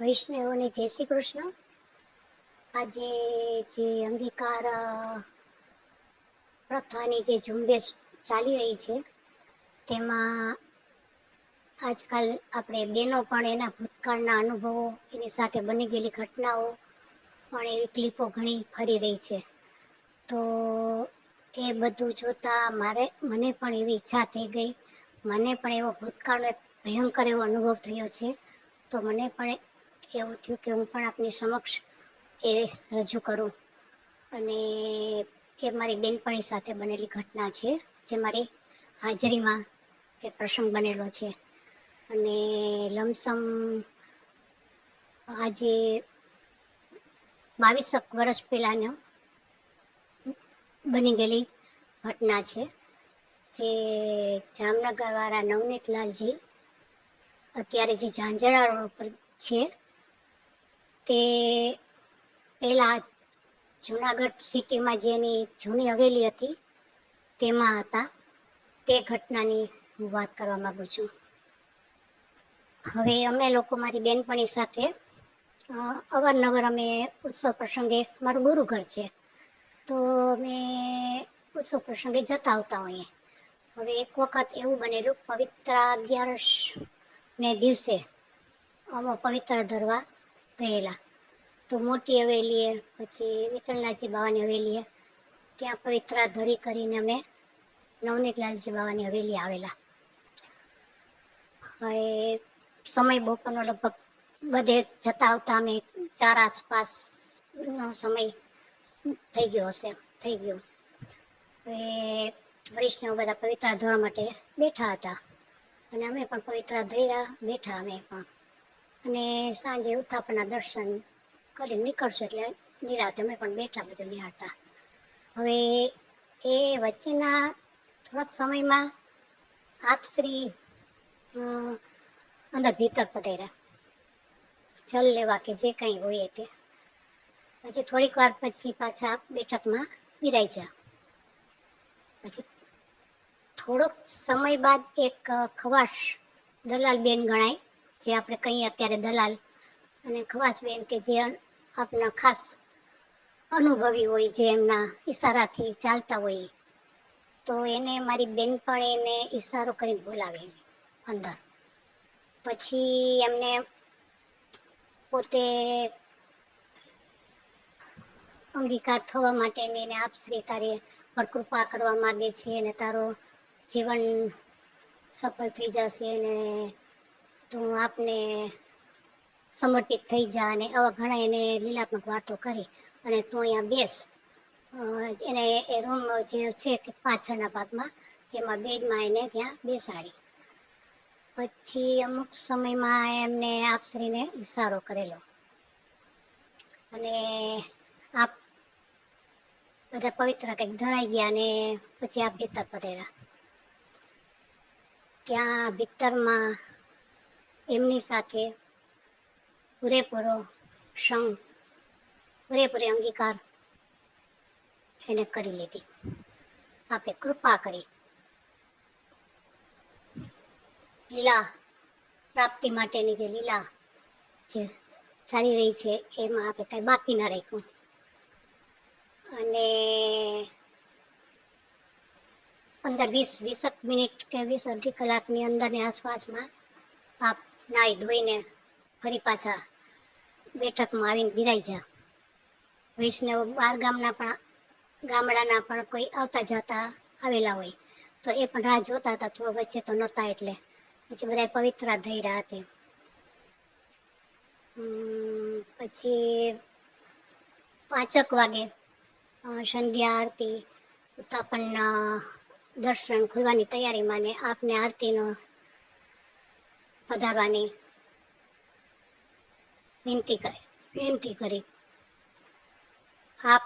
વૈષ્ણવોને જય શ્રી કૃષ્ણ. આજે જે અંગીકાર પ્રથાની જે ઝુંબેશ ચાલી રહી છે, તેમાં આજકાલ આપણે બહેનો પણ એના ભૂતકાળના અનુભવો એની સાથે બની ગયેલી ઘટનાઓ પણ એવી ક્લિપો ઘણી ફરી રહી છે. તો એ બધું જોતા મારે, મને પણ એવી ઈચ્છા થઈ ગઈ. મને પણ એવો ભૂતકાળનો એક ભયંકર એવો અનુભવ થયો છે. તો મને પણ એવું થયું કે હું પણ આપની સમક્ષ એ રજૂ કરું. અને એ મારી બેનપણી સાથે બનેલી ઘટના છે, જે મારી હાજરીમાં એ પ્રસંગ બનેલો છે. અને લમસમ આજે બાવીસક વર્ષ પહેલાંનો બની ગયેલી ઘટના છે, જે જામનગરવાળા નવનીતલાલજી, અત્યારે જે ઝાંઝરા રોડ ઉપર છે તે પહેલાં જુનાગઢ સિટીમાં જેની જૂની હવેલી હતી, તેમાં હતા. તે ઘટનાની હું વાત કરવા માંગુ છું. હવે અમે લોકો મારી બેનપણી સાથે અવારનવાર અમે ઉત્સવ પ્રસંગે મારું ગુરુ ઘર છે. તો અમે ઉત્સવ પ્રસંગે જતા આવતા હોઈએ. હવે એક વખત એવું બનેલું પવિત્ર અગિયારસ ને દિવસે અમે પવિત્ર ધરવા ગયેલા તો મોટી હવેલીએ પછી વિઠ્ઠલનાથજી બાવાની હવેલીએ ત્યાં પવિત્રા ધરી કરીને અમે નવનીતલાલજી બાવાની હવેલી આવેલા. હવે સમય બપોરનો લગભગ બધે જતા આવતા અમે ચાર આસપાસ નો સમય થઈ ગયો હશે, થઈ ગયો. હવે વરિષ્ઠ બધા પવિત્રા ધોવા માટે બેઠા હતા. અને અમે પણ પવિત્રા ધર્યા બેઠા અમે પણ. અને સાંજે ઉત્થાપના દર્શન કરીને નીકળશું એટલે નિરાતે અમે પણ બેઠા બધું નિહાળતા. હવે એ વચ્ચેના થોડાક સમયમાં આપ શ્રી અંદર ભીતર પધાર્યા. જલ લેવા કે જે કંઈ હોય તે. પછી થોડીક વાર પછી પાછા બેઠકમાં વિરાઈ જા પછી થોડોક સમય બાદ એક ખવાશ દલાલ બેન ગણાય જે આપણે કહીએ અત્યારે દલાલ. અને ખવાસ બેન કે જે આપના ખાસ અનુભવી હોય, જે એમના ઈશારાથી ચાલતા હોય, તો એને મારી બેનપણ એને ઈશારો કરીને બોલાવે અંદર. પછી એમને પોતે અંગીકાર થવા માટેની એને આપશ્રી તારે પર કૃપા કરવા માંગે છે અને તારો જીવન સફળ થઈ જશે અને તું આપને સમર્પિત થઈ જા અને આવા ઘણા એને લીલાત્મક વાતો કરી અને તું અહીંયા બેસ. એને એ રૂમ જે છે કે પાછળના ભાગમાં એમાં બેડમાં એને ત્યાં બેસાડી. પછી અમુક સમયમાં એમને આપશ્રીને ઈશારો કરેલો. અને આપ બધા પવિત્ર કંઈક ધરાઈ ગયા અને પછી આપ ભીતર પધેરા ત્યાં ભીતરમાં એમની સાથે પૂરેપૂરો સંગ પૂરેપૂરી અંગીકાર એને કરી લીધી. આપે કૃપા કરી લીલા પ્રાપ્તિ માટેની જે લીલા જે ચાલી રહી છે, એમાં આપણે કંઈ બાકી ના રાખ્યું. અને પંદર વીસ, વીસક મિનિટ કે વીસ અડધી કલાકની અંદરની આસપાસમાં આપ નાહી ધોઈને ફરી પાછા બેઠકમાં આવીને બિરાઈ જા. વૈષ્ણવ બાર ગામના પણ, ગામડાના પણ કોઈ આવતા જતા આવેલા હોય, તો એ પણ રાહ જોતા હતા, થોડો વચ્ચે તો નહોતા એટલે. પછી બધા પવિત્રા થઈ રહ્યા હતી પછી પાંચક વાગે સંધ્યા આરતી, ઉત્થાપનના દર્શન ખુલવાની તૈયારીમાં ને આપને આરતીનો પધારવાની વિનંતી કરી વિનંતી કરી. આપ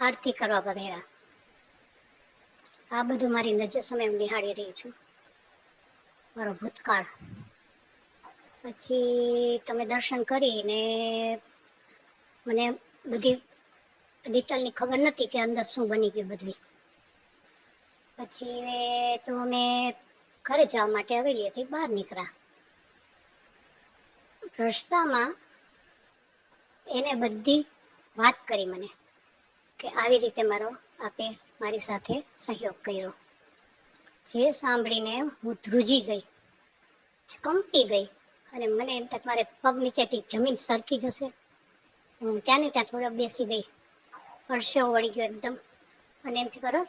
આરતી કરવા પધાર્યા. આ બધું મારી નજર સામે હું નિહાળી રહી છું. મારો ભૂતકાળ. પછી તમે દર્શન કરીને મને બધી ડિટેલની ખબર નથી કે અંદર શું બની ગયું બધું. પછી તો અમે ઘરે જવા માટે હવેલીએથી બહાર નીકળ્યા. રસ્તામાં એને બધી વાત કરી મને કે આવી રીતે મારો આપે મારી સાથે સહયોગ કર્યો. જે સાંભળીને હું ધ્રુજી ગઈ કંપી ગઈ અને મને એમ થાય મારે પગ નીચેથી જમીન સરકી જશે. હું ત્યાં ને ત્યાં થોડા બેસી ગઈ, પરસેવો વળી ગયો એકદમ. અને એમથી કરો,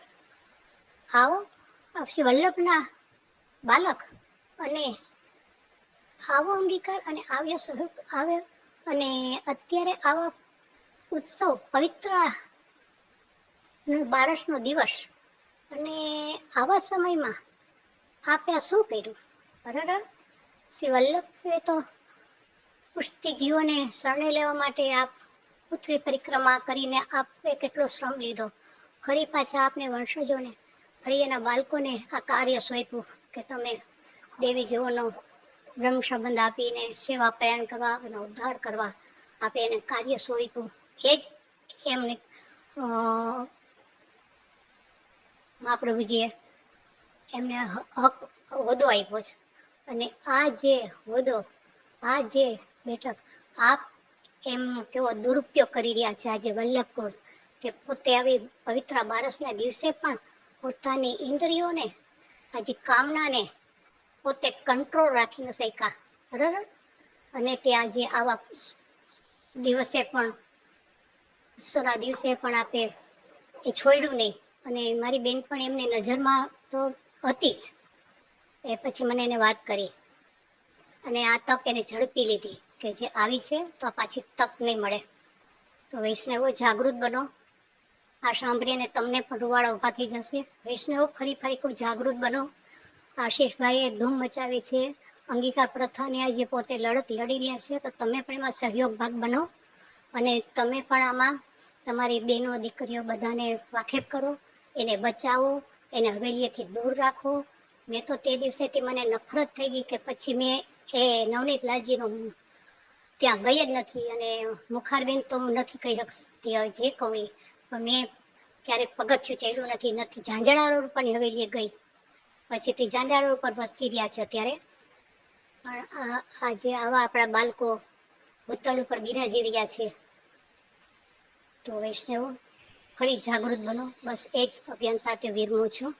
આવો શ્રી વલ્લભના બાલક અને આવો અંગીકાર અને આવ્ય સ્વરૂપ આવે અને અત્યારે આવા ઉત્સવ પવિત્ર બારસનો દિવસ અને આવા સમયમાં આપે શું કર્યું? બરાબર? શ્રી વલ્લભે તો પુષ્ટિજીવોને શરણે લેવા માટે આપ પૃથ્વી પરિક્રમા કરીને આપે કેટલો શ્રમ લીધો. ફરી પાછા આપને વંશજોને, ફરી એના બાળકોને આ કાર્ય સોંપ્યું. કે તમે દેવી જીવોનો બ્રહ્મ સંબંધ આપીને સેવા પ્રયાણ કરવા અને ઉદ્ધાર કરવા આપે એને કાર્ય સોંપ્યું એ જ એમને મહાપ્રભુજીએ એમને હક, હોદ્દો આપ્યો છે. અને આ જે હોદ્દો, આ જે બેઠક આપ એમ કેવો દુરુપયોગ કરી રહ્યા છે આજે વલ્લભકુળ, કે પોતે આવી પવિત્ર બારસના દિવસે પણ પોતાની ઇન્દ્રિયોને આજે કામનાને પોતે કંટ્રોલ રાખી ન શક્યા. બરાબર? અને તે આજે આવા દિવસે પણ ઈશ્વરના દિવસે પણ આપે એ છોડ્યું નહીં. અને મારી બેન પણ એમની નજરમાં તો હતી જ. એ પછી મને એને વાત કરી. અને આ તક એને ઝડપી લીધી કે જે આવી છે તો પાછી તક નહીં મળે. તો વૈષ્ણવો જાગૃત બનો. આ સાંભળીને તમને પણ રૂવાડા ઊભા થઈ જશે. વૈષ્ણવ, ફરી ફરી ખૂબ જાગૃત બનો. આશીષભાઈએ ધૂમ મચાવી છે. અંગીકાર પ્રથાને આજે પોતે લડત લડી રહ્યા છે, તો તમે પણ એમાં સહયોગ ભાગ બનો. અને તમે પણ આમાં તમારી બહેનો, દીકરીઓ બધાને વાકેફ કરો. એને બચાવો, એને હવેલીએથી દૂર રાખો. મેં તો તે દિવસેથી મને નફરત થઈ ગઈ કે પછી મેં એ નવનીત લાલજીનું ત્યાં ગઈ જ નથી અને મુખારબેન તો હું નથી કહી શકતી, હવે જે કહું પણ મેં ક્યારેક પગથિયું ચડ્યું નથી નથી. ઝાંઝણા રોડ પણ હવેલીએ ગઈ. પછીથી ઝાંઝણા રોડ પર વસી રહ્યા છે અત્યારે. પણ આ આજે આવા આપણા બાળકો ભૂતલ ઉપર બિરાજી રહ્યા છે. તો વૈષ્ણવ, ફરી જાગૃત બનો. બસ એ જ અભિયાન સાથે વિરમું છું.